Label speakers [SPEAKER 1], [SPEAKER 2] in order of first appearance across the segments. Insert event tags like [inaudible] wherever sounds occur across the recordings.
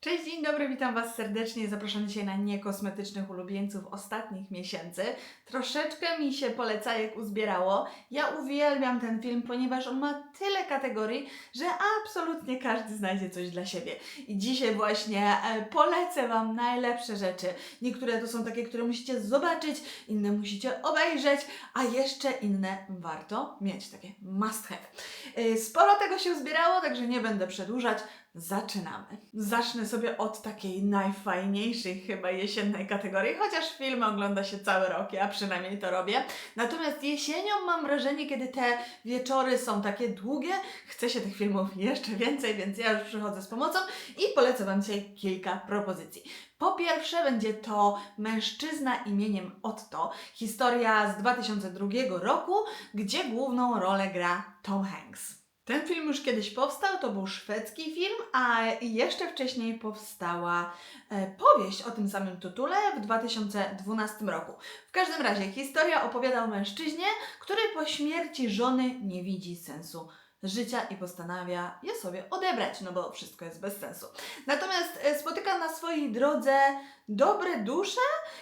[SPEAKER 1] Cześć, dzień dobry, witam Was serdecznie. Zapraszam dzisiaj na niekosmetycznych ulubieńców ostatnich miesięcy. Troszeczkę mi się polecajek uzbierało. Ja uwielbiam ten film, ponieważ on ma tyle kategorii, że absolutnie każdy znajdzie coś dla siebie. I dzisiaj właśnie e, polecę Wam najlepsze rzeczy. Niektóre to są takie, które musicie zobaczyć, inne musicie obejrzeć, a jeszcze inne warto mieć, takie must have. E, Sporo tego się uzbierało, także nie będę przedłużać. Zaczynamy. Zacznę sobie od takiej najfajniejszej chyba jesiennej kategorii, chociaż filmy ogląda się cały rok, ja przynajmniej to robię. Natomiast jesienią mam wrażenie, kiedy te wieczory są takie długie, chce się tych filmów jeszcze więcej, więc ja już przychodzę z pomocą i polecę Wam dzisiaj kilka propozycji. Po pierwsze będzie to Mężczyzna imieniem Otto, historia z 2002 roku, gdzie główną rolę gra Tom Hanks. Ten film już kiedyś powstał, to był szwedzki film, a jeszcze wcześniej powstała e, powieść o tym samym tytule w 2012 roku. W każdym razie historia opowiada o mężczyźnie, który po śmierci żony nie widzi sensu życia i postanawia je sobie odebrać, no bo wszystko jest bez sensu. Natomiast e, spotyka na swojej drodze dobre dusze,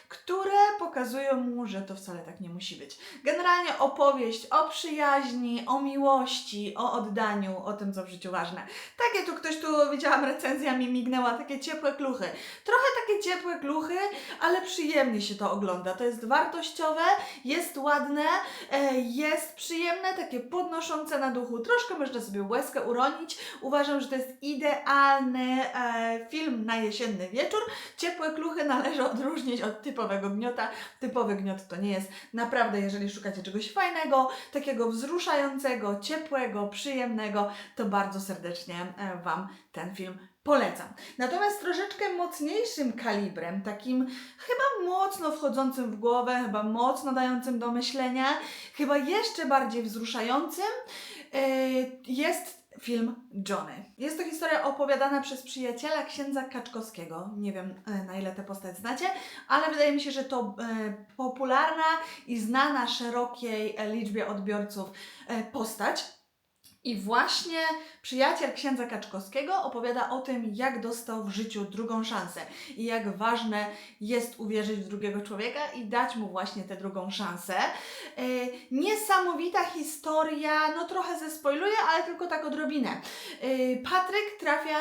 [SPEAKER 1] które pokazują mu, że to wcale tak nie musi być. Generalnie opowieść o przyjaźni, o miłości, o oddaniu, o tym, co w życiu ważne. Takie tu ktoś tu widziałam recenzjami mignęła, takie ciepłe kluchy. Trochę takie ciepłe kluchy, ale przyjemnie się to ogląda. To jest wartościowe, jest ładne, e, jest przyjemne, takie podnoszące na duchu. Troszkę można sobie łezkę uronić. Uważam, że to jest idealny e, film na jesienny wieczór. Ciepłe kluchy należy odróżnić od typowego gniota. Typowy gniot to nie jest. Naprawdę, jeżeli szukacie czegoś fajnego, takiego wzruszającego, ciepłego, przyjemnego, to bardzo serdecznie e, Wam ten film polecam. Natomiast troszeczkę mocniejszym kalibrem, takim chyba mocno wchodzącym w głowę, chyba mocno dającym do myślenia, chyba jeszcze bardziej wzruszającym, e, jest film Johnny. Jest to historia opowiadana przez przyjaciela księdza Kaczkowskiego. Nie wiem, e, na ile tę postać znacie, ale wydaje mi się, że to e, popularna i znana szerokiej liczbie odbiorców e, postać. I właśnie przyjaciel księdza Kaczkowskiego opowiada o tym, jak dostał w życiu drugą szansę i jak ważne jest uwierzyć w drugiego człowieka i dać mu właśnie tę drugą szansę. E, niesamowita historia, no trochę zespoiluję, ale tylko tak odrobinę. E, Patryk trafia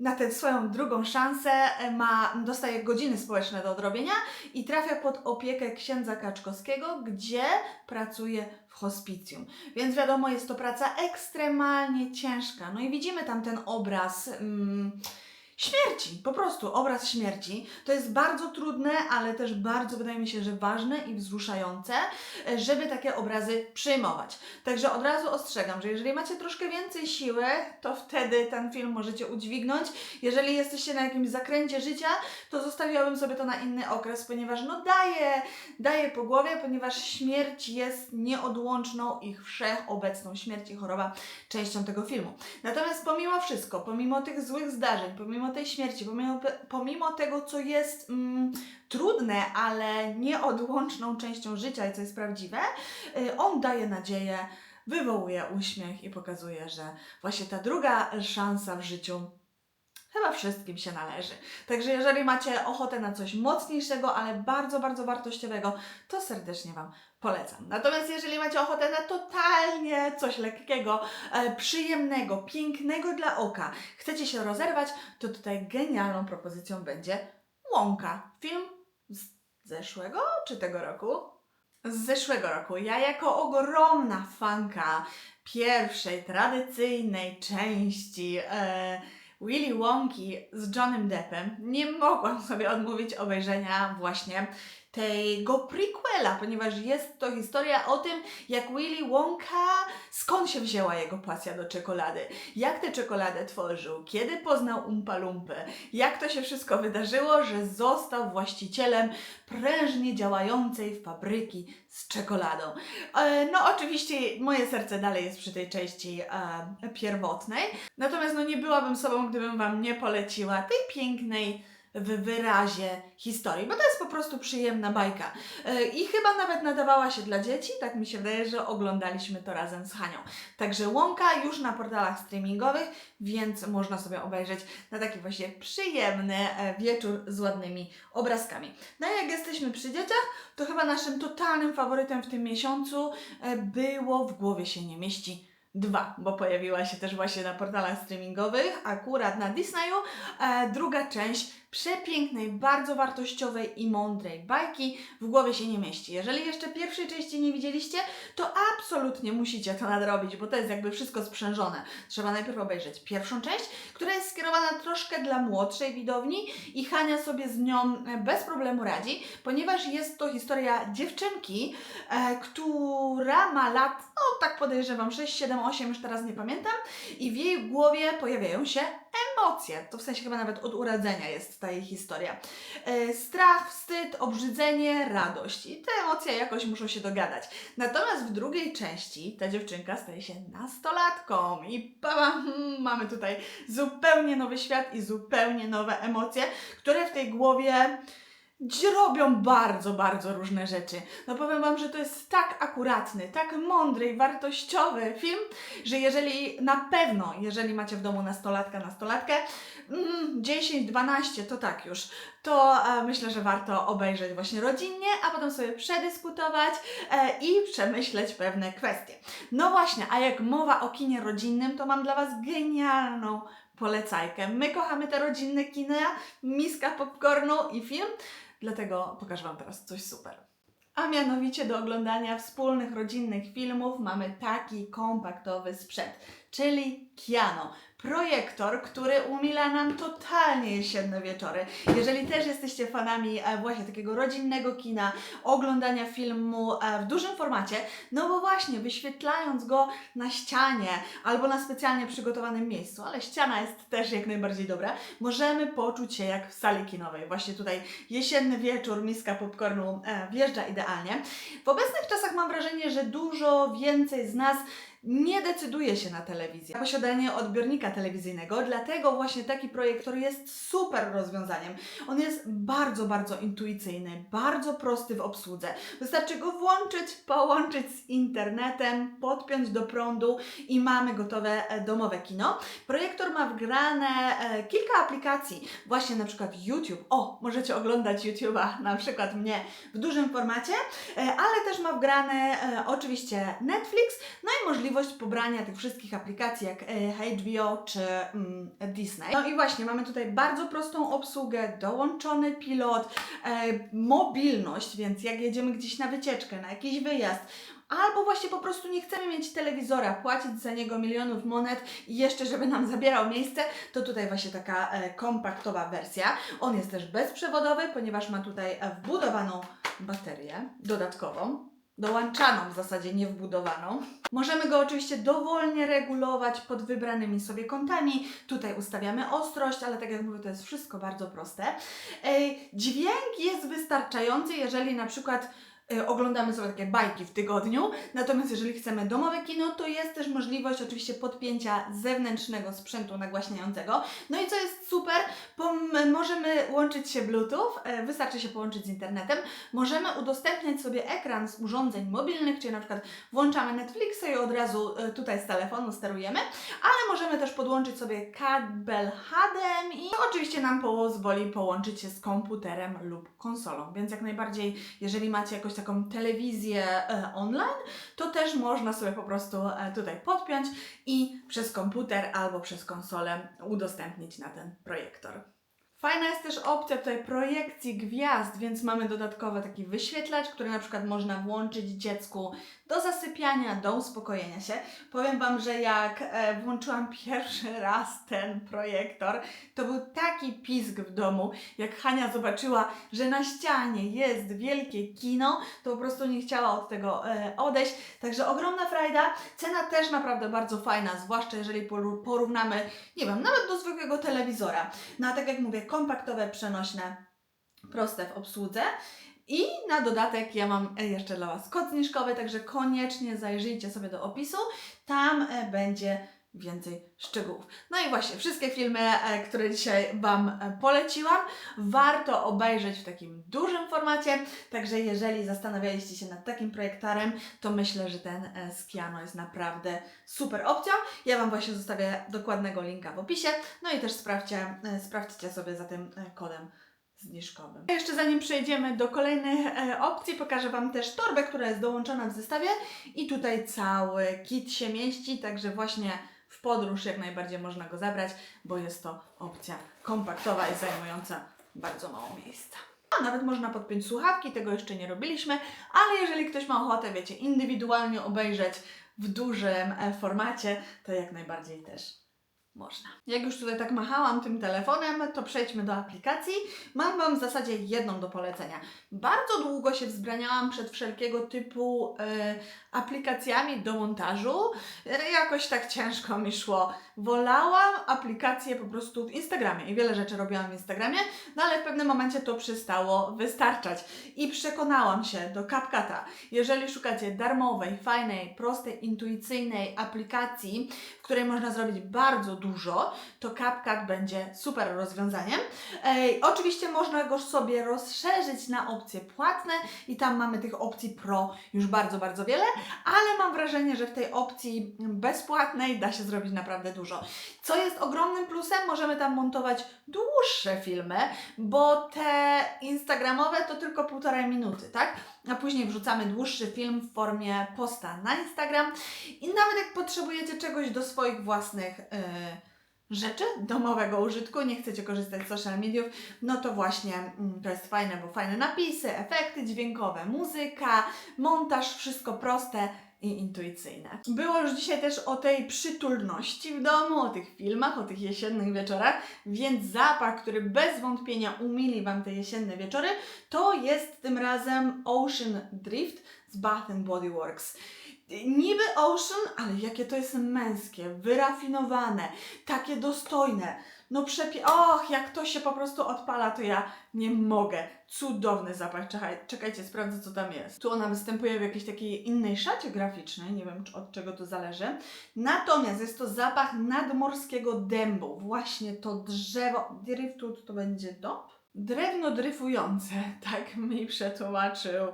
[SPEAKER 1] na tę swoją drugą szansę, e, ma, dostaje godziny społeczne do odrobienia i trafia pod opiekę księdza Kaczkowskiego, gdzie pracuje w hospicjum. Więc wiadomo, jest to praca ekstremalnie ciężka. No i widzimy tam ten obraz. Mm, Śmierci, po prostu obraz śmierci. To jest bardzo trudne, ale też bardzo wydaje mi się, że ważne i wzruszające, e, żeby takie obrazy przyjmować. Także od razu ostrzegam, że jeżeli macie troszkę więcej siły, to wtedy ten film możecie udźwignąć. Jeżeli jesteście na jakimś zakręcie życia, to zostawiałabym sobie to na inny okres, ponieważ no daje, daje po głowie, ponieważ śmierć jest nieodłączną ich wszechobecną śmierć i choroba częścią tego filmu. Natomiast pomimo wszystko, pomimo tych złych zdarzeń, pomimo tej śmierci, pomimo, pomimo tego, co jest mm, trudne, ale nieodłączną częścią życia i co jest prawdziwe, y, on daje nadzieję, wywołuje uśmiech i pokazuje, że właśnie ta druga szansa w życiu chyba wszystkim się należy. Także jeżeli macie ochotę na coś mocniejszego, ale bardzo, bardzo wartościowego, to serdecznie Wam polecam. Natomiast jeżeli macie ochotę na totalnie coś lekkiego, e, przyjemnego, pięknego dla oka, chcecie się rozerwać, to tutaj genialną propozycją będzie Łąka. Film z zeszłego czy tego roku? Z zeszłego roku. Ja jako ogromna fanka pierwszej, tradycyjnej części e, Willy Wonki z Johnem Deppem. Nie mogłam sobie odmówić obejrzenia właśnie tego prequela, ponieważ jest to historia o tym, jak Willy Wonka, skąd się wzięła jego pasja do czekolady, jak tę czekoladę tworzył, kiedy poznał Umpa Lumpę, jak to się wszystko wydarzyło, że został właścicielem prężnie działającej fabryki z czekoladą. E, No oczywiście moje serce dalej jest przy tej części e, pierwotnej, natomiast no nie byłabym sobą, gdybym Wam nie poleciła tej pięknej w wyrazie historii, bo to jest po prostu przyjemna bajka. E, I chyba nawet nadawała się dla dzieci, tak mi się wydaje, że oglądaliśmy to razem z Hanią. Także Łąka już na portalach streamingowych, więc można sobie obejrzeć na taki właśnie przyjemny e, wieczór z ładnymi obrazkami. No i jak jesteśmy przy dzieciach, to chyba naszym totalnym faworytem w tym miesiącu e, było W głowie się nie mieści 2, bo pojawiła się też właśnie na portalach streamingowych, akurat na Disneyu, e, druga część przepięknej, bardzo wartościowej i mądrej bajki w głowie się nie mieści. Jeżeli jeszcze pierwszej części nie widzieliście, to absolutnie musicie to nadrobić, bo to jest jakby wszystko sprzężone. Trzeba najpierw obejrzeć pierwszą część, która jest skierowana troszkę dla młodszej widowni i Hania sobie z nią e, bez problemu radzi, ponieważ jest to historia dziewczynki, e, która ma lat, no tak podejrzewam, 6, 7, 8, już teraz nie pamiętam, i w jej głowie pojawiają się emocje. To w sensie chyba nawet od urodzenia jest ta jej historia. E, strach, wstyd, obrzydzenie, radość. I te emocje jakoś muszą się dogadać. Natomiast w drugiej części ta dziewczynka staje się nastolatką i pała, hmm, mamy tutaj zupełnie nowy świat i zupełnie nowe emocje, które w tej głowie robią bardzo, bardzo różne rzeczy. No powiem Wam, że to jest tak akuratny, tak mądry i wartościowy film, że jeżeli na pewno, jeżeli macie w domu nastolatka, nastolatkę, mm, 10, 12, to tak już, to e, myślę, że warto obejrzeć właśnie rodzinnie, a potem sobie przedyskutować e, i przemyśleć pewne kwestie. No właśnie, a jak mowa o kinie rodzinnym, to mam dla Was genialną polecajkę. My kochamy te rodzinne kina, miska popcornu i film, Dlatego pokażę Wam teraz coś super. A mianowicie do oglądania wspólnych rodzinnych filmów mamy taki kompaktowy sprzęt, czyli Kiano. Projektor, który umila nam totalnie jesienne wieczory. Jeżeli też jesteście fanami e, właśnie takiego rodzinnego kina, oglądania filmu e, w dużym formacie, no bo właśnie wyświetlając go na ścianie albo na specjalnie przygotowanym miejscu, ale ściana jest też jak najbardziej dobra, możemy poczuć się jak w sali kinowej. Właśnie tutaj jesienny wieczór, miska popcornu e, wjeżdża idealnie. W obecnych czasach mam wrażenie, że dużo więcej z nas nie decyduje się na telewizję, na posiadanie odbiornika telewizyjnego, dlatego właśnie taki projektor jest super rozwiązaniem. On jest bardzo, bardzo intuicyjny, bardzo prosty w obsłudze. Wystarczy go włączyć, połączyć z internetem, podpiąć do prądu i mamy gotowe e, domowe kino. Projektor ma wgrane e, kilka aplikacji, właśnie na przykład YouTube. O, możecie oglądać YouTube'a, na przykład mnie w dużym formacie, e, ale też ma wgrane oczywiście Netflix, no i możliwość pobrania tych wszystkich aplikacji jak e, HBO czy mm, Disney. No i właśnie, mamy tutaj bardzo prostą obsługę, dołączony pilot, e, mobilność, więc jak jedziemy gdzieś na wycieczkę, na jakiś wyjazd, Albo właśnie po prostu nie chcemy mieć telewizora, płacić za niego milionów monet i jeszcze, żeby nam zabierał miejsce, to tutaj właśnie taka e, kompaktowa wersja. On jest też bezprzewodowy, ponieważ ma tutaj wbudowaną baterię dodatkową dołączaną w zasadzie, nie wbudowaną. Możemy go oczywiście dowolnie regulować pod wybranymi sobie kątami. Tutaj ustawiamy ostrość, ale tak jak mówię, to jest wszystko bardzo proste. Dźwięk jest wystarczający, jeżeli na przykład oglądamy sobie takie bajki w tygodniu. Natomiast jeżeli chcemy domowe kino, to jest też możliwość oczywiście podpięcia zewnętrznego sprzętu nagłaśniającego. No i co jest super, możemy łączyć się Bluetooth, e, wystarczy się połączyć z internetem. Możemy udostępniać sobie ekran z urządzeń mobilnych, czyli na przykład włączamy Netflixa i od razu e, tutaj z telefonu sterujemy, ale możemy też podłączyć sobie kabel HDMI i oczywiście nam pozwoli połączyć się z komputerem lub konsolą. Więc jak najbardziej, jeżeli macie jakąś taką telewizję e, online, to też można sobie po prostu e, tutaj podpiąć i przez komputer albo przez konsolę udostępnić na ten projektor. Fajna jest też opcja tutaj projekcji gwiazd, więc mamy dodatkowy taki wyświetlacz, który na przykład można włączyć dziecku do zasypiania, do uspokojenia się. Powiem Wam, że jak e, włączyłam [laughs] pierwszy raz ten projektor, to był taki pisk w domu. Jak Hania zobaczyła, że na ścianie jest wielkie kino, to po prostu nie chciała od tego e, odejść. Także ogromna frajda. Cena też naprawdę bardzo fajna, zwłaszcza jeżeli porównamy, nie wiem, nawet do zwykłego telewizora. No a tak jak mówię, kompaktowe, przenośne, proste w obsłudze. I na dodatek ja mam jeszcze dla Was kod zniżkowy, także koniecznie zajrzyjcie sobie do opisu. Tam e, będzie więcej szczegółów. No i właśnie, wszystkie filmy, e, które dzisiaj Wam e, poleciłam, warto obejrzeć w takim dużym formacie. Także jeżeli zastanawialiście się nad takim projektorem, to myślę, że ten e, z Kiano jest naprawdę super opcją. Ja Wam właśnie zostawię dokładnego linka w opisie. No i też sprawdźcie, sprawdźcie sobie za tym kodem zniżkowym. A Jeszcze zanim przejdziemy do kolejnych e, opcji, pokażę Wam też torbę, która jest dołączona w zestawie i tutaj cały kit się mieści, także właśnie w podróż jak najbardziej można go zabrać, bo jest to opcja kompaktowa i zajmująca bardzo mało miejsca. A nawet można podpiąć słuchawki, tego jeszcze nie robiliśmy, ale jeżeli ktoś ma ochotę, wiecie, indywidualnie obejrzeć w dużym e, formacie, to jak najbardziej też można. Jak już tutaj tak machałam tym telefonem, to przejdźmy do aplikacji. Mam Wam w zasadzie jedną do polecenia. Bardzo długo się wzbraniałam przed wszelkiego typu e, aplikacjami do montażu. E, jakoś tak ciężko mi szło. Wolałam aplikacje po prostu w Instagramie i wiele rzeczy robiłam w Instagramie, no ale w pewnym momencie to przestało wystarczać. I przekonałam się do CapCut'a. Jeżeli szukacie darmowej, fajnej, prostej, intuicyjnej aplikacji, której można zrobić bardzo dużo, to CapCut będzie super rozwiązaniem. Ej, oczywiście można go sobie rozszerzyć na opcje płatne i tam mamy tych opcji Pro już bardzo, bardzo wiele, ale mam wrażenie, że w tej opcji bezpłatnej da się zrobić naprawdę dużo. Co jest ogromnym plusem, możemy tam montować dłuższe filmy, bo te instagramowe to tylko półtorej minuty, tak? A później wrzucamy dłuższy film w formie posta na Instagram. I nawet jak potrzebujecie czegoś do swoich własnych yy, rzeczy domowego użytku, nie chcecie korzystać z social mediów, no to właśnie mm, to jest fajne, bo fajne napisy, efekty dźwiękowe, muzyka, montaż, wszystko proste i intuicyjne. Było już dzisiaj też o tej przytulności w domu, o tych filmach, o tych jesiennych wieczorach, więc zapach, który bez wątpienia umili Wam te jesienne wieczory, to jest tym razem Ocean Drift z Bath Body Works. Niby Ocean, ale jakie to jest męskie, wyrafinowane, takie dostojne. No przepie... Och, jak to się po prostu odpala, to ja nie mogę. Cudowny zapach. Czekaj, czekajcie, sprawdzę co tam jest. Tu ona występuje w jakiejś takiej innej szacie graficznej, nie wiem od czego to zależy. Natomiast jest to zapach nadmorskiego dębu. Właśnie to drzewo. Driftwood to będzie dąb? Drewno dryfujące, [laughs] tak mi przetłumaczył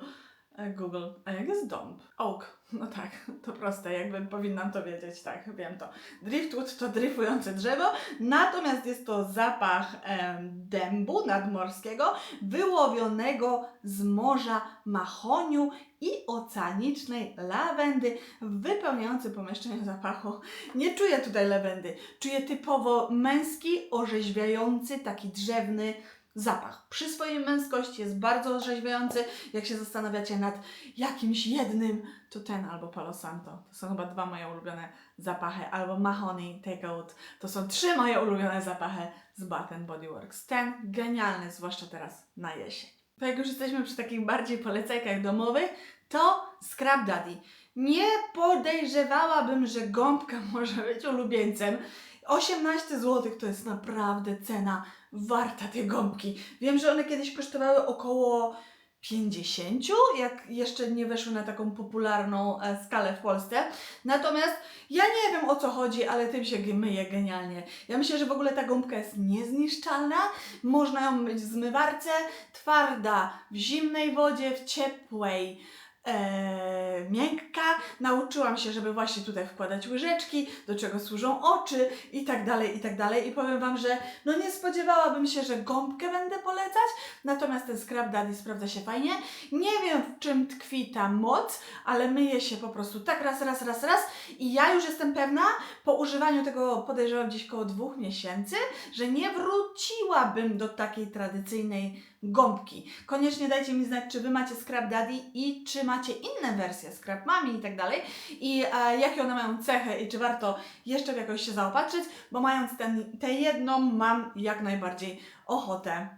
[SPEAKER 1] Google. A jak jest dąb? Oak. No tak, [laughs] to proste, jakby powinnam to wiedzieć, tak, wiem to. Driftwood to dryfujące drzewo, natomiast jest to zapach em, dębu nadmorskiego, wyłowionego z morza mahoniu i oceanicznej lawendy, wypełniający pomieszczenie zapachu. Nie czuję tutaj lawendy, czuję typowo męski, orzeźwiający, taki drzewny, zapach. Przy swojej męskości jest bardzo orzeźwiający. Jak się zastanawiacie nad jakimś jednym, to ten albo Palo Santo. To są chyba dwa moje ulubione zapachy. Albo Mahoney Takeout. To są trzy moje ulubione zapachy z Bath Body Works. Ten genialny, zwłaszcza teraz na jesień. To jak już jesteśmy przy takich bardziej polecajkach domowych, to Scrap Daddy. Nie podejrzewałabym, że gąbka [laughs] może być ulubieńcem. 18 zł to jest naprawdę cena warta tej gąbki. Wiem, że one kiedyś kosztowały około 50, jak jeszcze nie weszły na taką popularną e, skalę w Polsce. Natomiast ja nie wiem o co chodzi, ale tym się myje genialnie. Ja myślę, że w ogóle ta gąbka jest niezniszczalna. Można ją myć w zmywarce, twarda w zimnej wodzie, w ciepłej e, miękka. Nauczyłam się, żeby właśnie tutaj wkładać łyżeczki, do czego służą oczy i tak dalej, i tak dalej. I powiem Wam, że no nie spodziewałabym się, że gąbkę będę polecać, natomiast ten Scrap Daddy sprawdza się fajnie. Nie wiem w czym tkwi ta moc, ale myje się po prostu tak raz, raz, raz, raz i ja już jestem pewna, po używaniu tego podejrzewam gdzieś koło dwóch miesięcy, że nie wróciłabym do takiej tradycyjnej gąbki. Koniecznie dajcie mi znać, czy Wy macie Scrap Daddy i czy macie inne wersje Scrap Mami i tak dalej i e, jakie one mają cechy i czy warto jeszcze w jakoś się zaopatrzyć, bo mając ten, tę jedną mam jak najbardziej ochotę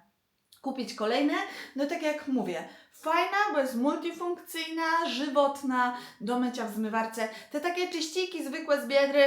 [SPEAKER 1] kupić kolejne. No tak jak mówię, fajna, bo jest multifunkcyjna, żywotna, do mycia w zmywarce. Te takie czyściki zwykłe z biedry,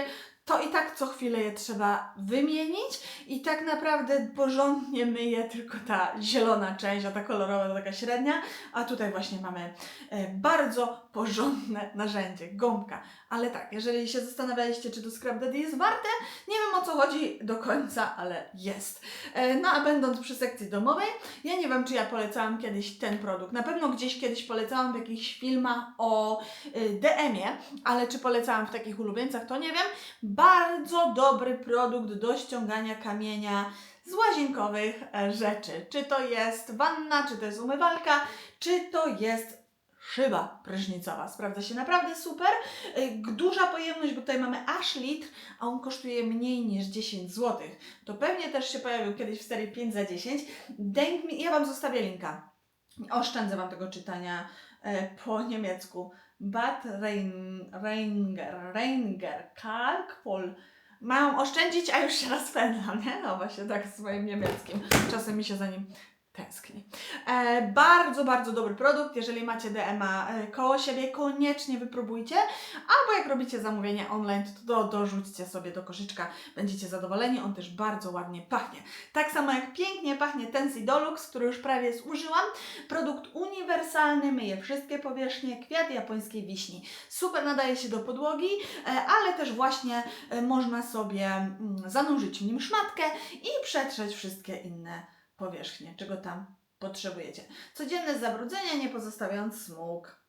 [SPEAKER 1] to i tak co chwilę je trzeba wymienić i tak naprawdę porządnie myje tylko ta zielona część, a ta kolorowa to taka średnia, a tutaj właśnie mamy e, bardzo porządne narzędzie, gąbka. Ale tak, jeżeli się zastanawialiście, czy to Scrap Daddy jest warte, nie wiem o co chodzi do końca, ale jest. E, No a będąc przy sekcji domowej, ja nie wiem, czy ja polecałam kiedyś ten produkt. Na pewno gdzieś kiedyś polecałam w jakichś filmach o y, DM-ie, ale czy polecałam w takich ulubieńcach, to nie wiem. Bardzo dobry produkt do ściągania kamienia z łazienkowych e, rzeczy. Czy to jest wanna, czy to jest umywalka, czy to jest szyba prysznicowa. Sprawdza się naprawdę super. Y, Duża pojemność, bo tutaj mamy aż litr, a on kosztuje mniej niż 10 zł. To pewnie też się pojawił kiedyś w serii 5 za 10. Denk mi, ja Wam zostawię linka. Oszczędzę Wam tego czytania e, po niemiecku. Bad Rein, Reinger, Reinger, Kalkpol. Mają oszczędzić, a już się [laughs] rozpędzam, nie? No właśnie tak z moim niemieckim. Czasem mi się za nim tęskni. E, bardzo, bardzo dobry produkt. Jeżeli macie DMA e, koło siebie, koniecznie wypróbujcie. Albo jak robicie zamówienie online, to do, dorzućcie sobie do koszyczka. Będziecie zadowoleni. On też bardzo ładnie pachnie. Tak samo jak pięknie pachnie ten Sidolux, który już prawie zużyłam. Produkt uniwersalny, myje wszystkie powierzchnie, kwiat japońskiej wiśni. Super nadaje się do podłogi, e, ale też właśnie e, można sobie mm, zanurzyć w nim szmatkę i przetrzeć wszystkie inne powierzchnię, czego tam potrzebujecie. Codzienne zabrudzenia, nie pozostawiając smug.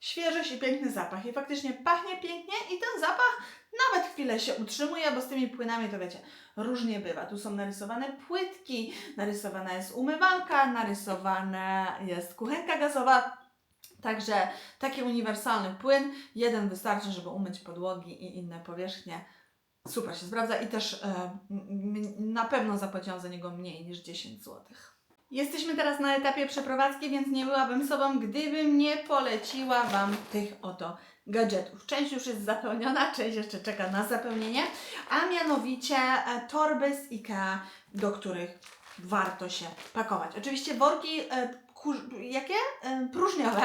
[SPEAKER 1] Świeżość i piękny zapach. I faktycznie pachnie pięknie i ten zapach nawet chwilę się utrzymuje, bo z tymi płynami to wiecie, różnie bywa. Tu są narysowane płytki, narysowana jest umywalka, narysowana jest kuchenka gazowa. Także taki uniwersalny płyn, jeden wystarczy, żeby umyć podłogi i inne powierzchnie. Super się sprawdza i też e, na pewno zapłaciłam za niego mniej niż 10 zł. Jesteśmy teraz na etapie przeprowadzki, więc nie byłabym sobą, gdybym nie poleciła Wam tych oto gadżetów. Część już jest zapełniona, część jeszcze czeka na zapełnienie, a mianowicie e, torby z IKEA, do których warto się pakować. Oczywiście worki e, jakie? Próżniowe,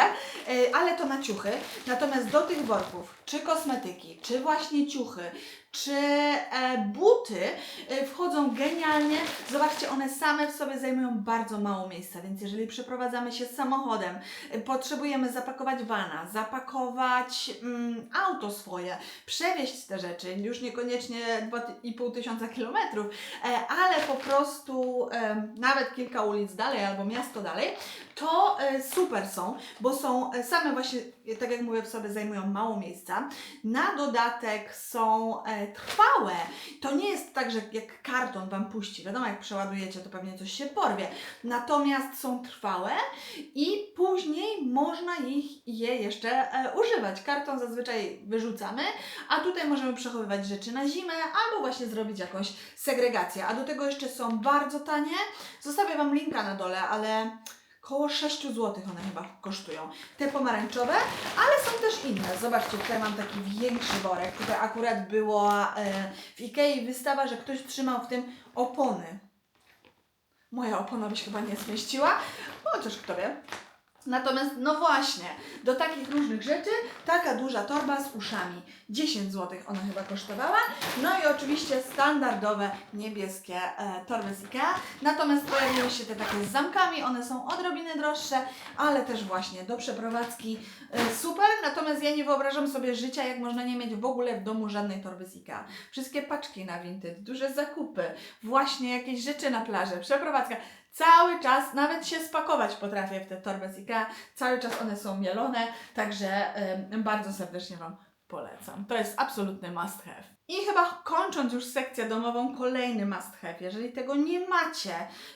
[SPEAKER 1] ale to na ciuchy. Natomiast do tych worków, czy kosmetyki, czy właśnie ciuchy, czy e, buty e, wchodzą genialnie. Zobaczcie, one same w sobie zajmują bardzo mało miejsca, więc jeżeli przeprowadzamy się samochodem, e, potrzebujemy zapakować wana, zapakować mm, auto swoje, przewieźć te rzeczy, już niekoniecznie 2,5 tysiąca kilometrów, ale po prostu nawet kilka ulic dalej albo miasto dalej, to super są, bo są same właśnie, tak jak mówię, w sobie zajmują mało miejsca. Na dodatek są trwałe. To nie jest tak, że jak karton Wam puści, wiadomo, jak przeładujecie, to pewnie coś się porwie. Natomiast są trwałe i później można ich je jeszcze e, używać. Karton zazwyczaj wyrzucamy, a tutaj możemy przechowywać rzeczy na zimę albo właśnie zrobić jakąś segregację. A do tego jeszcze są bardzo tanie. Zostawię Wam linka na dole, ale koło 6 zł one chyba kosztują. Te pomarańczowe, ale są też inne. Zobaczcie, tutaj mam taki większy worek. Tutaj akurat była e, w Ikei wystawa, że ktoś trzymał w tym opony. Moja opona by się chyba nie zmieściła, chociaż kto wie. Natomiast, no właśnie, do takich różnych rzeczy taka duża torba z uszami. 10 zł ona chyba kosztowała. No i oczywiście standardowe niebieskie e, torby z Ikea. Natomiast pojawiły się te takie z zamkami, one są odrobinę droższe, ale też właśnie do przeprowadzki e, super. Natomiast ja nie wyobrażam sobie życia, jak można nie mieć w ogóle w domu żadnej torby z Ikea. Wszystkie paczki na Vinted, duże zakupy, właśnie jakieś rzeczy na plaży, przeprowadzka. Cały czas, nawet się spakować potrafię w te torby z Ikea. Cały czas one są mielone, także em, bardzo serdecznie Wam polecam. To jest absolutny must have. I chyba kończąc już sekcję domową, kolejny must have. Jeżeli tego nie macie,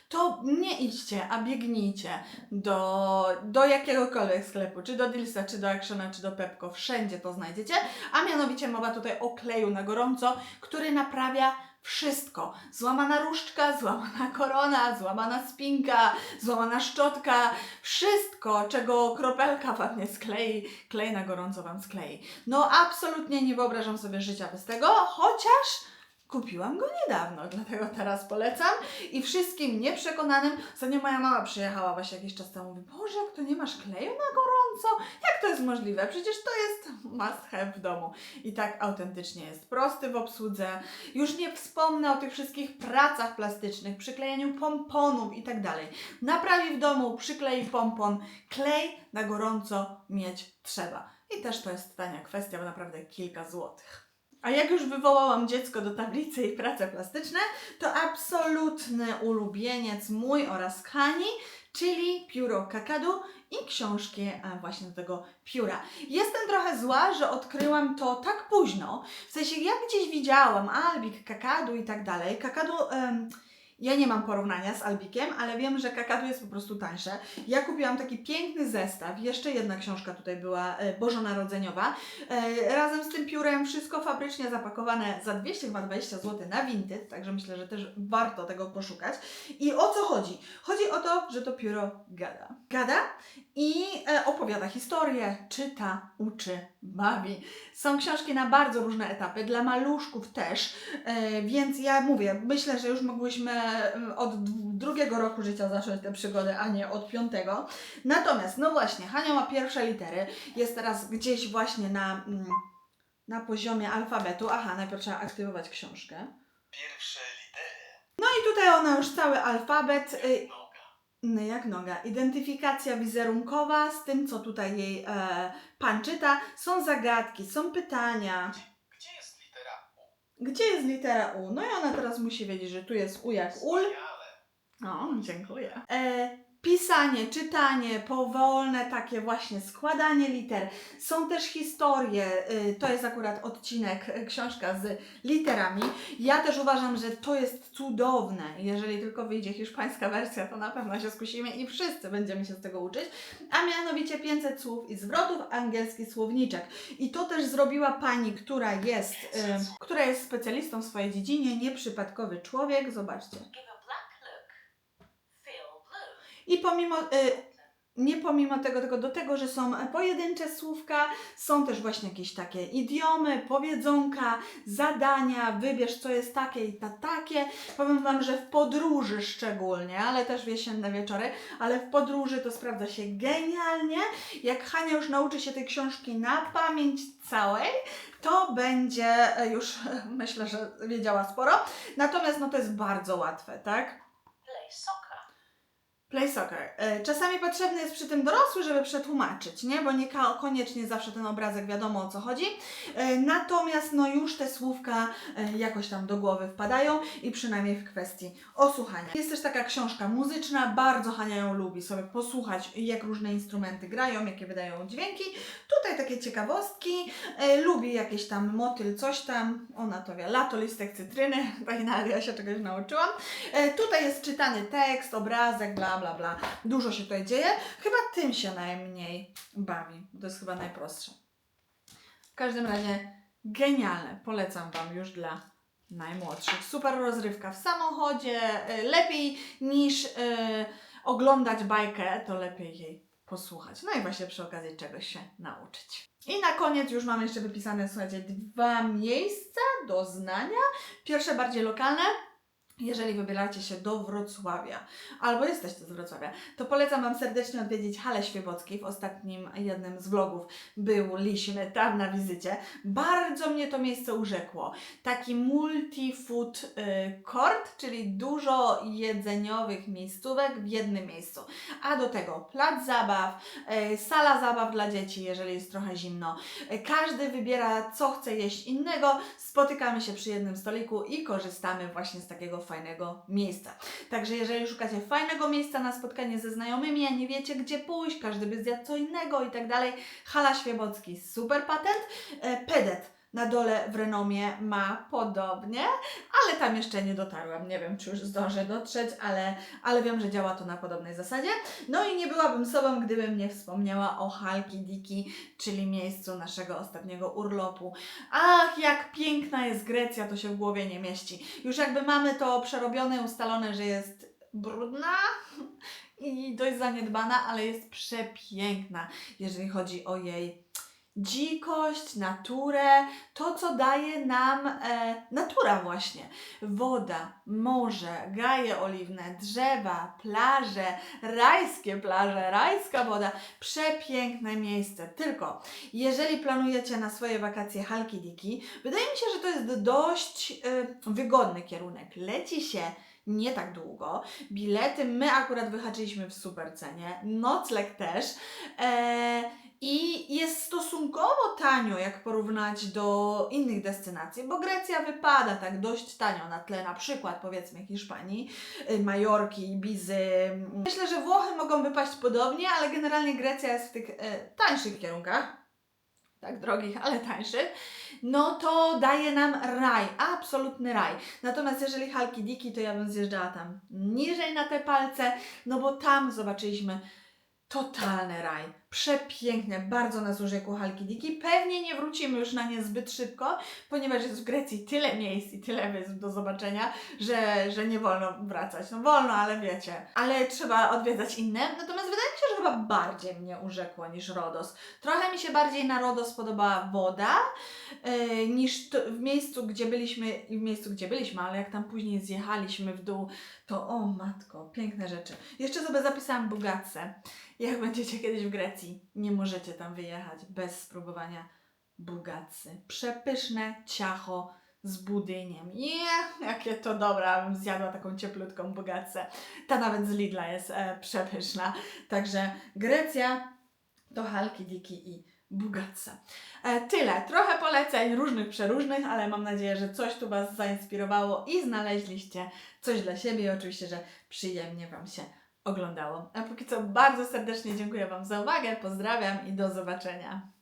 [SPEAKER 1] to nie idźcie, a biegnijcie do, do jakiegokolwiek sklepu, czy do Dilsa, czy do Actiona, czy do Pepko. Wszędzie to znajdziecie. A mianowicie mowa tutaj o kleju na gorąco, który naprawia wszystko. Złamana różdżka, złamana korona, złamana spinka, złamana szczotka, wszystko, czego kropelka Wam nie sklei, klej na gorąco Wam sklei. No absolutnie nie wyobrażam sobie życia bez tego, chociaż kupiłam go niedawno, dlatego teraz polecam i wszystkim nieprzekonanym, ostatnio moja mama przyjechała właśnie jakiś czas temu, mówi, Boże, jak to nie masz kleju na gorąco? Jak to jest możliwe? Przecież to jest must have w domu. I tak autentycznie jest. Prosty w obsłudze. Już nie wspomnę o tych wszystkich pracach plastycznych, przyklejaniu pomponów i tak dalej. Naprawi w domu, przyklei pompon, klej na gorąco mieć trzeba. I też to jest tania kwestia, bo naprawdę kilka złotych. A jak już wywołałam dziecko do tablicy i prace plastyczne, to absolutny ulubieniec mój oraz Hani, czyli pióro kakadu i książki e, właśnie do tego pióra. Jestem trochę zła, że odkryłam to tak późno. W sensie, jak gdzieś widziałam albik, kakadu i tak dalej. Kakadu. Ja nie mam porównania z Albikiem, ale wiem, że kakadu jest po prostu tańsze. Ja kupiłam taki piękny zestaw. Jeszcze jedna książka tutaj była e, bożonarodzeniowa. E, razem z tym piórem wszystko fabrycznie zapakowane za 220 zł na Vinted, także myślę, że też warto tego poszukać. I o co chodzi? Chodzi o to, że to pióro gada. Gada i e, opowiada historię, czyta, uczy, bawi. Są książki na bardzo różne etapy, dla maluszków też, e, więc ja mówię, myślę, że już mogłyśmy e, od drugiego roku życia zacząć tę przygodę, a nie od piątego. Natomiast, no właśnie, Hania ma pierwsze litery, jest teraz gdzieś właśnie na, mm, na poziomie alfabetu. Aha, najpierw trzeba aktywować książkę.
[SPEAKER 2] Pierwsze litery.
[SPEAKER 1] No i tutaj ona już cały alfabet, no jak noga, identyfikacja wizerunkowa z tym, co tutaj jej e, pan czyta. Są zagadki, są pytania.
[SPEAKER 2] Gdzie jest litera U?
[SPEAKER 1] Gdzie jest litera U? No i ona teraz musi wiedzieć, że tu jest U jak ul.
[SPEAKER 2] Wspaniale.
[SPEAKER 1] O, dziękuję. E, pisanie, czytanie, powolne takie właśnie składanie liter. Są też historie, y, to jest akurat odcinek, y, książka z literami. Ja też uważam, że to jest cudowne. Jeżeli tylko wyjdzie hiszpańska wersja, to na pewno się skusimy i wszyscy będziemy się z tego uczyć. A mianowicie 500 słów i zwrotów, angielski słowniczek. I to też zrobiła pani, która jest, y, która jest specjalistą w swojej dziedzinie, nieprzypadkowy człowiek. Zobaczcie. I pomimo, y, nie pomimo tego, tylko do tego, że są pojedyncze słówka, są też właśnie jakieś takie idiomy, powiedzonka, zadania, wybierz co jest takie i ta takie. Powiem Wam, że w podróży szczególnie, ale też w jesienne wieczory, ale w podróży to sprawdza się genialnie. Jak Hania już nauczy się tej książki na pamięć całej, to będzie e, już, myślę, że wiedziała sporo. Natomiast no to jest bardzo łatwe, tak?
[SPEAKER 3] Play soccer.
[SPEAKER 1] Play soccer. E, Czasami potrzebny jest przy tym dorosły, żeby przetłumaczyć, nie? Bo nie koniecznie zawsze ten obrazek wiadomo o co chodzi. E, Natomiast no już te słówka e, jakoś tam do głowy wpadają i przynajmniej w kwestii osłuchania. Jest też taka książka muzyczna, bardzo Hania ją lubi sobie posłuchać, jak różne instrumenty grają, jakie wydają dźwięki. Tutaj takie ciekawostki, lubi jakieś tam motyl, coś tam, ona to wie, lato, listek cytryny, [laughs] nawet ja się czegoś nauczyłam. Tutaj jest czytany tekst, obrazek, bla, bla. Dużo się tutaj dzieje. Chyba tym się najmniej bawi. To jest chyba najprostsze. W każdym razie genialne. Polecam Wam już dla najmłodszych. Super rozrywka w samochodzie. e, Lepiej niż e, oglądać bajkę, to lepiej jej posłuchać. No i właśnie przy okazji czegoś się nauczyć. I na koniec już mam jeszcze wypisane, słuchajcie, dwa miejsca do znania. Pierwsze bardziej lokalne, jeżeli wybieracie się do Wrocławia albo jesteście z Wrocławia, to polecam Wam serdecznie odwiedzić Halę Świebockiej. W ostatnim jednym z vlogów byliśmy tam na wizycie. Bardzo mnie to miejsce urzekło. Taki multi-food y, court, czyli dużo jedzeniowych miejscówek w jednym miejscu. A do tego plac zabaw, y, sala zabaw dla dzieci, jeżeli jest trochę zimno. Y, Każdy wybiera co chce jeść innego, spotykamy się przy jednym stoliku i korzystamy właśnie z takiego fajnego miejsca. Także jeżeli szukacie fajnego miejsca na spotkanie ze znajomymi, a nie wiecie gdzie pójść, każdy by zjadł co innego i tak dalej, Hala Świebocki, super patent. E, Pedet na dole w Renomie ma podobnie, ale tam jeszcze nie dotarłam. Nie wiem, czy już zdążę dotrzeć, ale, ale wiem, że działa to na podobnej zasadzie. No i nie byłabym sobą, gdybym nie wspomniała o Halki Diki, czyli miejscu naszego ostatniego urlopu. Ach, jak piękna jest Grecja, to się w głowie nie mieści. Już jakby mamy to przerobione, ustalone, że jest brudna i dość zaniedbana, ale jest przepiękna, jeżeli chodzi o jej dzikość, naturę, to co daje nam e, natura właśnie. Woda, morze, gaje oliwne, drzewa, plaże, rajskie plaże, rajska woda. Przepiękne miejsce. Tylko jeżeli planujecie na swoje wakacje Halkidiki, wydaje mi się, że to jest dość y, wygodny kierunek. Leci się nie tak długo. Bilety my akurat wyhaczyliśmy w super cenie. Nocleg też. E, I jest stosunkowo tanio, jak porównać do innych destynacji, bo Grecja wypada tak dość tanio na tle na przykład powiedzmy Hiszpanii, y, Majorki, Ibizy. Myślę, że Włochy mogą wypaść podobnie, ale generalnie Grecja jest w tych e, tańszych kierunkach tak drogich, ale tańszych, no to daje nam raj, absolutny raj. Natomiast jeżeli Halki Diki, to ja bym zjeżdżała tam niżej na te palce, no bo tam zobaczyliśmy totalny raj. Przepiękne, bardzo nas urzekło Halki Diki. Pewnie nie wrócimy już na nie zbyt szybko, ponieważ jest w Grecji tyle miejsc i tyle wysp do zobaczenia, że, że nie wolno wracać. No wolno, ale wiecie. Ale trzeba odwiedzać inne. Natomiast wydaje mi się, że chyba bardziej mnie urzekło niż Rodos. Trochę mi się bardziej na Rodos podobała woda, yy, niż to, w miejscu, gdzie byliśmy i w miejscu, gdzie byliśmy, ale jak tam później zjechaliśmy w dół, to o matko, piękne rzeczy. Jeszcze sobie zapisałam Bugatce. Jak będziecie kiedyś w Grecji, nie możecie tam wyjechać bez spróbowania Bugatcy. Przepyszne ciacho z budyniem. Yeah, jakie to dobre, abym zjadła taką cieplutką Bugatcę. Ta nawet z Lidla jest e, przepyszna. Także Grecja to Halki Diki i Bugatsa. E, tyle. Trochę poleceń różnych, przeróżnych, ale mam nadzieję, że coś tu Was zainspirowało i znaleźliście coś dla siebie i oczywiście, że przyjemnie Wam się oglądało. A póki co bardzo serdecznie dziękuję Wam za uwagę, pozdrawiam i do zobaczenia.